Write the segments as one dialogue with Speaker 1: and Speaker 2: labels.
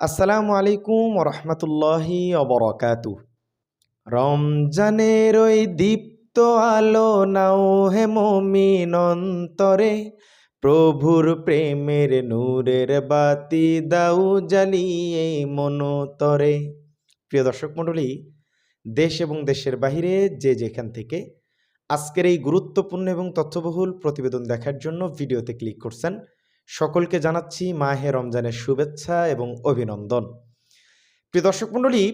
Speaker 1: আসসালামু আলাইকুম রহমতুল্লাহি অবরকাতু রমজানের ওই দীপ্ত আলো নাও হে মমিন অন্তরে, প্রভুর প্রেমের নূরের বাতি দাও জ্বালিয়ে মনতরে। প্রিয় দর্শক মণ্ডলী, দেশ এবং দেশের বাহিরে যে যেখান থেকে আজকের এই গুরুত্বপূর্ণ এবং তথ্যবহুল প্রতিবেদন দেখার জন্য ভিডিওতে ক্লিক করছেন সকলকে জানাচ্ছি মাহে রমজানের শুভেচ্ছা এবং অভিনন্দন। প্রিয় দর্শক মণ্ডলী,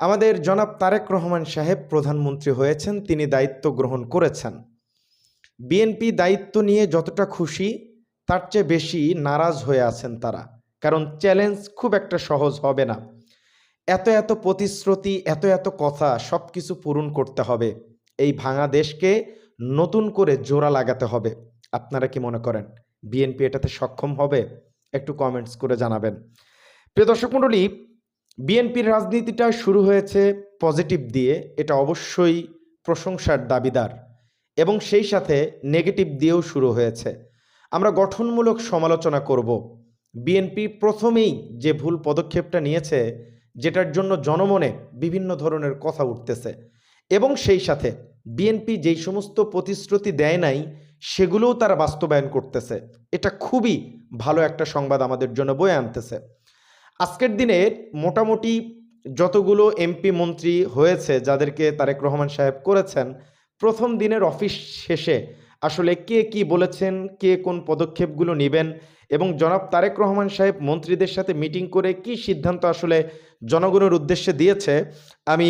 Speaker 1: আমাদের জনাব তারেক রহমান সাহেব প্রধানমন্ত্রী হয়েছেন, তিনি দায়িত্ব গ্রহণ করেছেন। বিএনপি দায়িত্ব নিয়ে যতটা খুশি, তার চেয়ে বেশি নারাজ হয়ে আছেন তারা, কারণ চ্যালেঞ্জ খুব একটা সহজ হবে না। এত এত প্রতিশ্রুতি, এত এত কথা সব কিছু পূরণ করতে হবে। এই ভাঙা দেশকে নতুন করে জোড়া লাগাতে হবে। আপনারা কি মনে করেন? বিএনপি এটাতে সক্ষম হবে, একটু কমেন্টস করে জানাবেন। প্রিয় দর্শক মণ্ডলী, বিএনপির রাজনীতিটা শুরু হয়েছে পজিটিভ দিয়ে, এটা অবশ্যই প্রশংসার দাবিদার এবং সেই সাথে নেগেটিভ দিয়েও শুরু হয়েছে। আমরা গঠনমূলক সমালোচনা করব। বিএনপি প্রথমেই যে ভুল পদক্ষেপটা নিয়েছে, যেটার জন্য জনমনে বিভিন্ন ধরনের কথা উঠতেছে এবং সেই সাথে বিএনপি যেই সমস্ত প্রতিশ্রুতি দেয় নাই সেগুলোও তারা বাস্তবায়ন করতেছে। এটা খুবই ভালো একটা সংবাদ আমাদের জন্য বয়ে আনতেছে। আজকের দিনে মোটামুটি যতগুলো এমপি মন্ত্রী হয়েছে যাদেরকে তারেক রহমান সাহেব করেছেন, প্রথম দিনের অফিস শেষে আসলে কে কি বলেছেন, কে কোন পদক্ষেপগুলো নেবেন এবং জনাব তারেক রহমান সাহেব মন্ত্রীদের সাথে মিটিং করে কি সিদ্ধান্ত আসলে জনগণের উদ্দেশ্যে দিয়েছে, আমি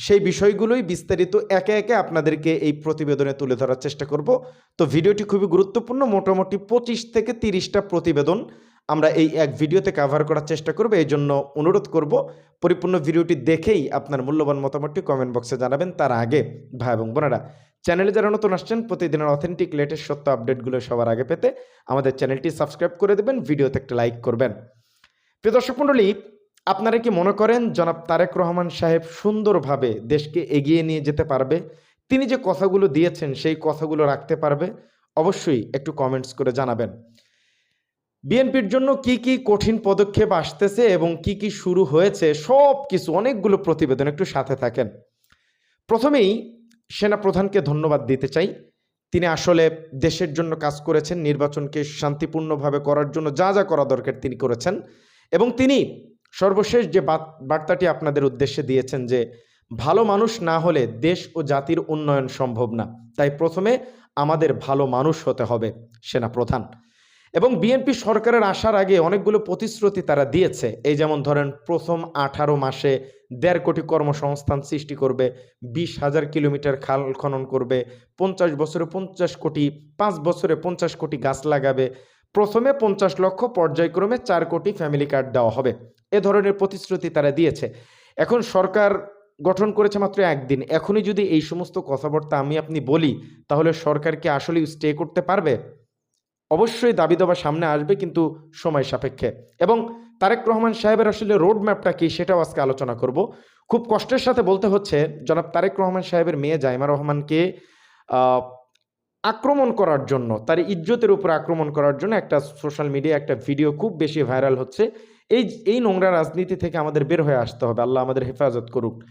Speaker 1: সেই বিষয়গুলোই বিস্তারিত একে একে আপনাদেরকে এই প্রতিবেদনে তুলে ধরার চেষ্টা করব। তো ভিডিওটি খুবই গুরুত্বপূর্ণ, মোটামুটি পঁচিশ থেকে তিরিশটা প্রতিবেদন আমরা এই এক ভিডিওতে কাভার করার চেষ্টা করব। এই জন্য অনুরোধ করব, পরিপূর্ণ ভিডিওটি দেখেই আপনার মূল্যবান মতামতটি কমেন্ট বক্সে জানাবেন। তার আগে ভাই এবং বোনেরা, চ্যানেলে যারা নতুন আসছেন, প্রতিদিনের অথেন্টিক লেটেস্ট সত্য আপডেটগুলো সবার আগে পেতে আমাদের চ্যানেলটি সাবস্ক্রাইব করে দেবেন, ভিডিওতে একটা লাইক করবেন। প্রিয় দর্শক মণ্ডলী আপনারা কি মনে করেন জনাব তারেক রহমান সাহেব সুন্দরভাবে দেশকে এগিয়ে নিয়ে যেতে পারবে? তিনি যে কথাগুলো দিয়েছেন, সেই কথাগুলো রাখতে পারবে? অবশ্যই একটু কমেন্টস করে জানাবেন। বিএনপির জন্য কি কি কঠিন পদক্ষেপ আসতেছে এবং কি কি শুরু হয়েছে সব কিছু অনেকগুলো প্রতিবেদন একটু সাথে থাকেন। প্রথমেই সেনা প্রধানকে ধন্যবাদ দিতে চাই। তিনি আসলে দেশের জন্য কাজ করেছেন, নির্বাচনকে শান্তিপূর্ণভাবে করার জন্য যা যা করা দরকার তিনি করেছেন এবং তিনি সর্বশেষ যে বার্তাটি আপনাদের উদ্দেশ্যে দিয়েছেন যে, ভালো মানুষ না হলে দেশ ও জাতির উন্নয়ন সম্ভব না। তাই প্রথমে আমাদের ভালো মানুষ হতে হবে সেনা প্রধান এবং বিএনপি সরকারের আসার আগে অনেকগুলো প্রতিশ্রুতি তারা দিয়েছে। এই যেমন ধরেন, প্রথম আঠারো মাসে দেড় কোটি কর্মসংস্থান সৃষ্টি করবে, বিশ হাজার কিলোমিটার খাল খনন করবে, পঞ্চাশ বছরে পঞ্চাশ কোটি, পাঁচ বছরে পঞ্চাশ কোটি গাছ লাগাবে। প্রথমে পঞ্চাশ লক্ষ পর্যায়ক্রমে চার কোটি ফ্যামিলি কার্ড দেওয়া হবে। এ ধরনের প্রতিশ্রুতি তারা দিয়েছে। এখন সরকার গঠন করেছে মাত্র একদিন। এখনই যদি এই সমস্ত কথাবার্তা আমি আপনি বলি, তাহলে সরকার কি আসলে স্টে করতে পারবে? অবশ্যই দাবি দাবা সামনে আসবে, কিন্তু সময় সাপেক্ষে। এবং তারেক রহমান সাহেবের আসলে রোড ম্যাপটা কি, সেটাও আজকে আলোচনা করব। খুব কষ্টের সাথে বলতে হচ্ছে, জনাব তারেক রহমান সাহেবের মেয়ে জাইমা রহমানকে আক্রমণ করার জন্য, তার ইজ্জতের উপর আক্রমণ করার জন্য একটা সোশ্যাল মিডিয়া একটা ভিডিও খুব বেশি ভাইরাল হচ্ছে। এই এই নোংরা রাজনীতি থেকে আমাদের বের হয়ে আসতে হবে। আল্লাহ আমাদের হেফাজত করুক।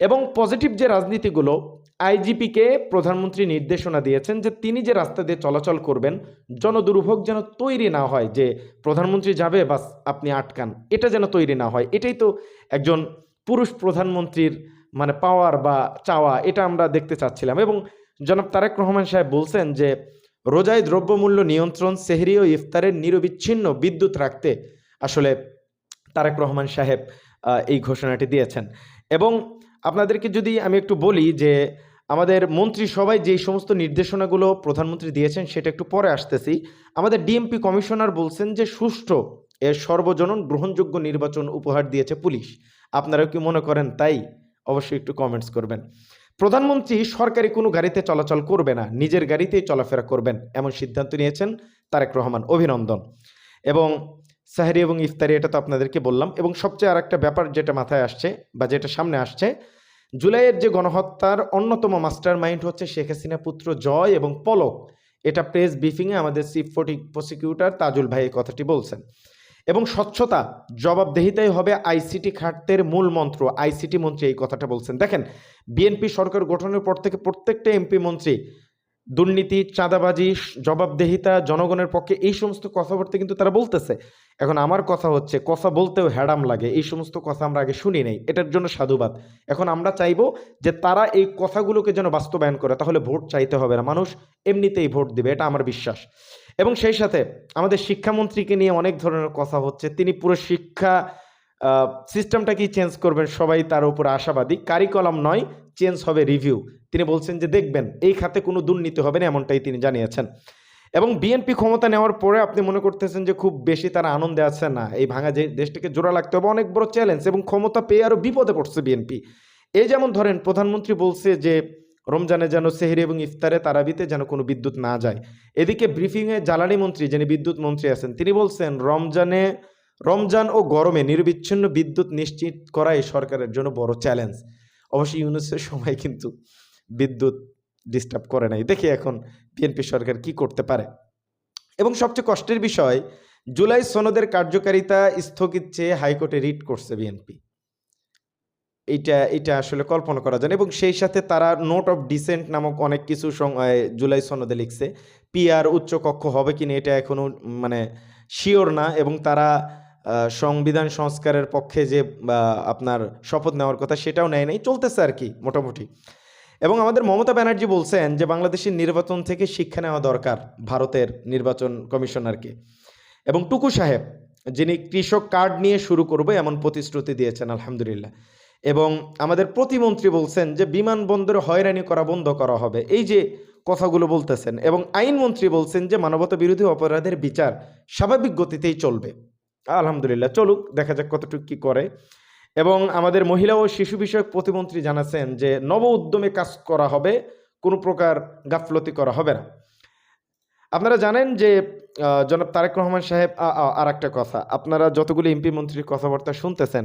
Speaker 1: এবং পজিটিভ যে রাজনীতিগুলো আইজিপিকে প্রধানমন্ত্রী নির্দেশনা দিয়েছেন যে তিনি যে রাস্তা দিয়ে চলাচল করবেন, জনদুর্ভোগ যেন তৈরি না হয়, যে প্রধানমন্ত্রী যাবে, বাস আপনি আটকান। এটা যেন তৈরি না হয়। এটাই তো একজন পুরুষ প্রধানমন্ত্রীর মানে পাওয়ার বা চাওয়া, এটা আমরা দেখতে চাচ্ছিলাম। এবং জনাব তারেক রহমান সাহেব বলছেন যে, রোজায় দ্রব্যমূল্য নিয়ন্ত্রণ, সেহরি ও ইফতারের নিরবিচ্ছিন্ন বিদ্যুৎ রাখতে আসলে তারেক রহমান সাহেব এই ঘোষণাটি দিয়েছেন। এবং আপনাদেরকে যদি আমি একটু বলি যে আমাদের মন্ত্রী সবাই যেই সমস্ত নির্দেশনাগুলো প্রধানমন্ত্রী দিয়েছেন সেটা একটু পরে আসতেছি। আমাদের ডিএমপি কমিশনার বলছেন যে সুষ্ঠু এর সর্বজনন গ্রহণযোগ্য নির্বাচন উপহার দিয়েছে পুলিশ। আপনারা কি মনে করেন তাই? অবশ্যই একটু কমেন্টস করবেন। প্রধানমন্ত্রী সরকারি কোনো গাড়িতে চলাচল করবে না, নিজের গাড়িতেই চলাফেরা করবেন, এমন সিদ্ধান্ত নিয়েছেন তারেক রহমান। অভিনন্দন। এবং সাহারি এবং ইফতারি, এটা তো আপনাদেরকে বললাম। এবং সবচেয়ে আর একটা ব্যাপার যেটা মাথায় আসছে বা যেটা সামনে আসছে, জুলাইয়ের যে গণহত্যার অন্যতম মাস্টার মাইন্ড হচ্ছে শেখ হাসিনা পুত্র জয় এবং পলক। এটা প্রেস ব্রিফিংয়ে আমাদের চিফ প্রসিকিউটর তাজুল ভাই এই কথাটি বলছেন। এবং স্বচ্ছতা, জবাবদেহিতাই হবে আইসিটি খাতের মূল মন্ত্র। আইসিটি মন্ত্রী এই কথাটা বলছেন। দেখেন, বিএনপি সরকার গঠনের পর থেকে প্রত্যেকটা এমপি মন্ত্রী দুর্নীতি, চাঁদাবাজি, জবাবদেহিতা, জনগণের পক্ষে এই সমস্ত কথাবার্তা কিন্তু তারা বলতেছে। এখন আমার কথা হচ্ছে, কথা বলতেও হ্যাডাম লাগে। এই সমস্ত কথা আমরা আগে শুনি নাই। এটার জন্য সাধুবাদ। এখন আমরা চাইব যে তারা এই কথাগুলোকে যেন বাস্তবায়ন করে, তাহলে ভোট চাইতে হবে না। মানুষ এমনিতেই ভোট দিবে, এটা আমার বিশ্বাস। এবং সেই সাথে আমাদের শিক্ষামন্ত্রীকে নিয়ে অনেক ধরনের কথা হচ্ছে। তিনি পুরো শিক্ষা সিস্টেমটাকেই চেঞ্জ করবেন? সবাই তার উপর আশাবাদী। কারিকলাম নয় চেঞ্জ হবে রিভিউ তিনি বলছেন যে, দেখবেন, এই খাতে কোনো দুর্নীতি হবে না, এমনটাই তিনি জানিয়েছেন। এবং বিএনপি ক্ষমতা নেওয়ার পরে আপনি মনে করতেছেন যে, খুব বেশি তারা আনন্দে আছে না। এই ভাঙা যে দেশটাকে জোড়া লাগতে হবে, অনেক বড় চ্যালেঞ্জ এবং ক্ষমতা পেয়ে আরও বিপদে পড়ছে বিএনপি এই যেমন ধরেন, প্রধানমন্ত্রী বলছে যে, রমজানে যেন সেহরি এবং ইফতারে তারাবিতে যেন কোনো বিদ্যুৎ না যায়। এদিকে ব্রিফিংয়ে জ্বালানি মন্ত্রী, যিনি বিদ্যুৎ মন্ত্রী আছেন, তিনি বলছেন, রমজানে রমজান ও গরমে নির্বিচ্ছিন্ন বিদ্যুৎ নিশ্চিত করাই সরকারের জন্য বড় চ্যালেঞ্জ অবশ্যই ইউনুসের সময় কিন্তু বিদ্যুৎ ডিস্টার্ব করে নাই। দেখি এখন বিএনপি সরকার কি করতে পারে। এবং সবচেয়ে কষ্টের বিষয়, জুলাই সনদের কার্যকারিতা স্থগিত চেয়ে হাইকোর্টে রিট করছে বিএনপি এইটা এটা আসলে কল্পনা করা যায় এবং সেই সাথে তারা নোট অফ ডিসেন্ট নামক অনেক কিছু জুলাই সনদে লিখছে। পিআর উচ্চ কক্ষ হবে কিনা এটা এখনও মানে শিওর না। এবং তারা সংবিধান সংস্কারের পক্ষে যে আপনার শপথ নেওয়ার কথা সেটাও নেয় নাই, চলতেছে আর কি, মোটামুটি। এবং আমাদের মমতা ব্যানার্জি বলছেন যে, বাংলাদেশের নির্বাচন থেকে শিক্ষা নেওয়া দরকার ভারতের নির্বাচন কমিশনারকে। এবং টুকু সাহেব, যিনি কৃষক কার্ড নিয়ে শুরু করবে এমন প্রতিশ্রুতি দিয়েছেন, আলহামদুলিল্লাহ। এবং আমাদের প্রতিমন্ত্রী বলছেন যে, বিমানবন্দরে হয়রানি করা বন্ধ করা হবে, এই যে কথাগুলো বলতেছেন। এবং আইনমন্ত্রী বলছেন যে মানবতা বিরোধী অপরাধের বিচার স্বাভাবিক গতিতেই চলবে। আলহামদুলিল্লাহ, চলুক, দেখা যাক কতটুকু কি করে। এবং আমাদের মহিলা ও শিশু বিষয়ক প্রতিমন্ত্রী জানাচ্ছেন যে, নব উদ্যমে কাজ করা হবে, কোনো প্রকার গাফলতি করা হবে না। আপনারা জানেন যে জনাব তারেক রহমান সাহেব আর একটা কথা, আপনারা যতগুলো এমপি মন্ত্রীর কথাবার্তা শুনতেছেন,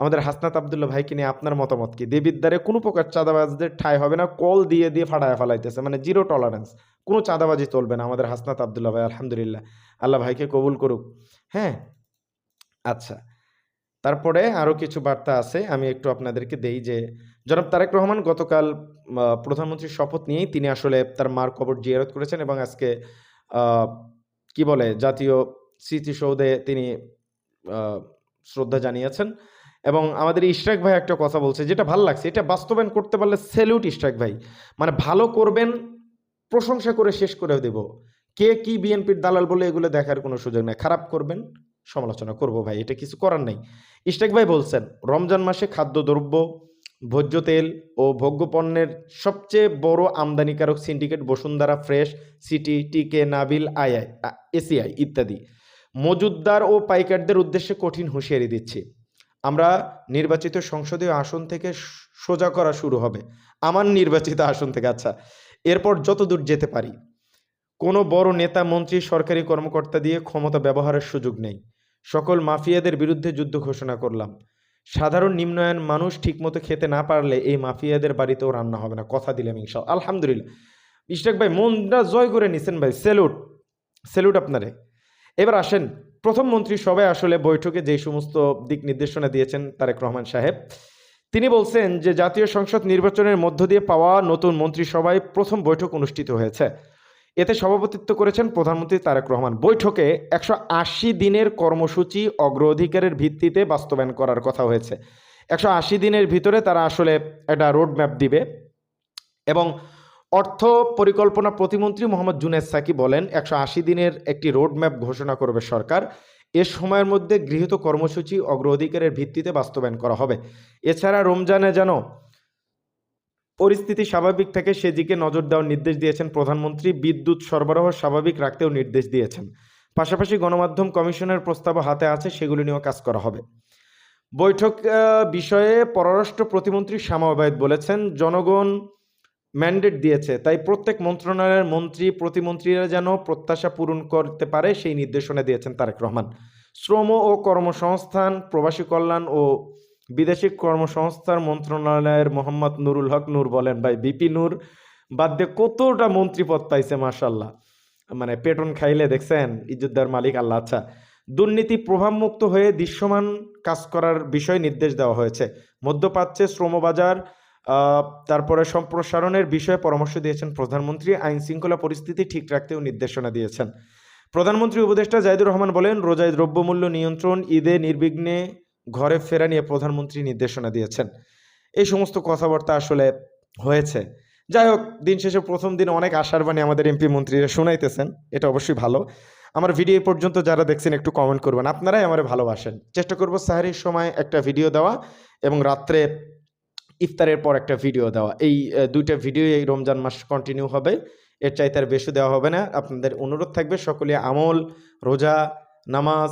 Speaker 1: আমাদের হাসনাত আবদুল্লাহ ভাইকে নিয়ে আপনার মতামত কি? দেবিদ্বারে কোনো প্রকার চাঁদাবাজদের ঠাঁই হবে না, কল দিয়ে দিয়ে ফাটায় ফালাইতেছে মানে জিরো টলারেন্স, কোনো চাঁদাবাজি চলবে না আমাদের হাসনাত আবদুল্লাহ ভাই, আলহামদুলিল্লাহ। আল্লাহ ভাইকে কবুল করুক। হ্যাঁ আচ্ছা। তারপরে আরও কিছু বার্তা আছে, আমি একটু আপনাদেরকে দেই যে, জনাব তারেক রহমান গতকাল প্রধানমন্ত্রীর শপথ নিয়েই তিনি আসলে তার মার কবর জিয়ারত করেছেন এবং আজকে কি বলে, জাতীয় স্মৃতিসৌধে তিনি শ্রদ্ধা জানিয়েছেন। এবং আমাদের ইশরাক ভাই একটা কথা বলছে, যেটা ভালো লাগছে, এটা বাস্তবায়ন করতে পারলে সেলিউট ইশরাক ভাই। মানে ভালো করবেন, প্রশংসা করে শেষ করে দেব। কে কি বিএনপির দালাল বলে এগুলো দেখার কোনো সুযোগ নেই। খারাপ করবেন সমালোচনা করব ভাই, এটা কিছু করার নেই। ইশরাক ভাই বলছেন, রমজান মাসে খাদ্যদ্রব্য ভোজ্য তেল ও ভোগ্য পণ্যের সবচেয়ে বড় আমদানিকারক syndicate Bashundhara Fresh, City, TK, Nabil II ACI ইত্যাদি। মজুদদার ও পাইকারদের উদ্দেশ্যে কঠিন হুঁশিয়ারি দিচ্ছি। আমরা নির্বাচিত সংসদীয় আসন থেকে সোজা করা শুরু হবে। আমার নির্বাচিত আসন থেকে আচ্ছা। এরপর যত দূর যেতে পারি। কোনো বড় নেতা, মন্ত্রী, সরকারি কর্মকর্তা দিয়ে ক্ষমতা ব্যবহারের সুযোগ নেই। সকল মাফিয়াদের বিরুদ্ধে যুদ্ধ ঘোষণা করলাম। সাধারণ নিম্নয়ান মানুষ ঠিকমতো খেতে না পারলে এই মাফিয়াদের বাড়িতেও রান্না হবে না। কথা দিলাম ইনশাল আলহামদুলিল্লাহ। ইশরাক ভাই মনটা জয় করে নিছেন ভাই। স্যালুট। স্যালুট আপনারে। এবার আসেন, প্রথম মন্ত্রী সবাই আসলে বৈঠকে যে সমস্ত দিক নির্দেশনা দিয়েছেন তারেক রহমান সাহেব, তিনি বলছেন যে জাতীয় সংসদ নির্বাচনের মধ্য দিয়ে পাওয়া নতুন মন্ত্রিসভায় প্রথম বৈঠক অনুষ্ঠিত হয়েছে। এতে সভাপতিত্ব করেছেন প্রধানমন্ত্রী তারেক রহমান। বৈঠকে একশো আশি দিনের কর্মসূচি অগ্রাধিকারের ভিত্তিতে বাস্তবায়ন করার কথা হয়েছে। একশো আশি দিনের ভিতরে তারা আসলে একটা রোড ম্যাপ দিবে এবং অর্থ পরিকল্পনা প্রতিমন্ত্রী মোহাম্মদ জুনেদ সাকি বলেন, একশো আশি দিনের একটি রোড ম্যাপ ঘোষণা করবে সরকার। এ সময়ের মধ্যে গৃহীত কর্মসূচি অগ্রাধিকারের ভিত্তিতে বাস্তবায়ন করা হবে। এছাড়া রমজানে যেন পরিস্থিতি স্বাভাবিক থাকে সেদিকে নজর দেওয়ার নির্দেশ দিয়েছেন প্রধানমন্ত্রী। বিদ্যুৎ সরবরাহ স্বাভাবিক রাখতেও নির্দেশ দিয়েছেন। পাশাপাশি গণমাধ্যম কমিশনের প্রস্তাব হাতে আছে, সেগুলি নিয়েও কাজ করা হবে। বৈঠক বিষয়ে পররাষ্ট্র প্রতিমন্ত্রী শামা ওবায়দ বলেছেন, জনগণ ম্যান্ডেট দিয়েছে, তাই প্রত্যেক মন্ত্রণালয়ের মন্ত্রী, প্রতিমন্ত্রীরা যেন প্রত্যাশা পূরণ করতে পারে সেই নির্দেশনা দিয়েছেন তারেক রহমান। শ্রম ও কর্মসংস্থান, প্রবাসী কল্যাণ ও বিদেশি কর্মসংস্থান মন্ত্রণালয়ের মোহাম্মদ নুরুল হক নূর বলেন, ভাই, বিপি নূর বাদ দিয়ে কতটা মন্ত্রী পদ পাইছে মার্শাল্লাহ মানে পেটন খাইলে দেখছেন, ইজ্জতদার মালিক, আল্লাহ আচ্ছা। দুর্নীতি প্রভাবমুক্ত হয়ে দৃশ্যমান কাজ করার বিষয়ে নির্দেশ দেওয়া হয়েছে। মধ্যপ্রাচ্যে শ্রমবাজার তারপরে সম্প্রসারণের বিষয়ে পরামর্শ দিয়েছেন প্রধানমন্ত্রী। আইন শৃঙ্খলা পরিস্থিতি ঠিক রাখতেও নির্দেশনা দিয়েছেন। প্রধানমন্ত্রী উপদেষ্টা জাহিদুর রহমান বলেন, রোজায় দ্রব্যমূল্য নিয়ন্ত্রণ, ঈদে নির্বিঘ্নে ঘরে ফেরা নিয়ে প্রধানমন্ত্রী নির্দেশনা দিয়েছেন। এই সমস্ত কথাবার্তা আসলে হয়েছে। যাই হোক, দিন শেষে প্রথম দিন অনেক আশার বাণী আমাদের এমপি মন্ত্রীরা শোনাইতেছেন। এটা অবশ্যই ভালো। আমার ভিডিও পর্যন্ত যারা দেখছেন, একটু কমেন্ট করবেন। আপনারাই আমার ভালোবাসেন। চেষ্টা করব সাহারির সময় একটা ভিডিও দেওয়া এবং রাত্রে ইফতারের পর একটা ভিডিও দেওয়া। এই দুইটা ভিডিও এই রমজান মাস কন্টিনিউ হবে। এর চাইতে আর বেশি দেওয়া হবে না। আপনাদের অনুরোধ থাকবে সকলে আমল, রোজা, নামাজ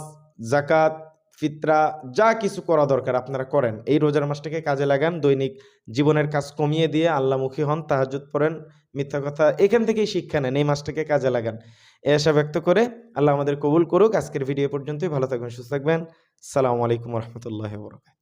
Speaker 1: জাকাত ফিতরা, যা কিছু করা দরকার আপনারা করেন। এই রোজার মাসটাকে কাজে লাগান, দৈনিক জীবনের কাজ কমিয়ে দিয়ে আল্লাহমুখী হন তাহাজুদ পড়েন, মিথ্যা কথা এখান থেকেই শিক্ষা নেন, এই মাসটাকে কাজে লাগান। এ আশা ব্যক্ত করে আল্লাহ আমাদের কবুল করুক। আজকের ভিডিও পর্যন্তই, ভালো থাকবেন, সুস্থ থাকবেন। সালামু আলাইকুম রহমতুল্লাহ বরকাত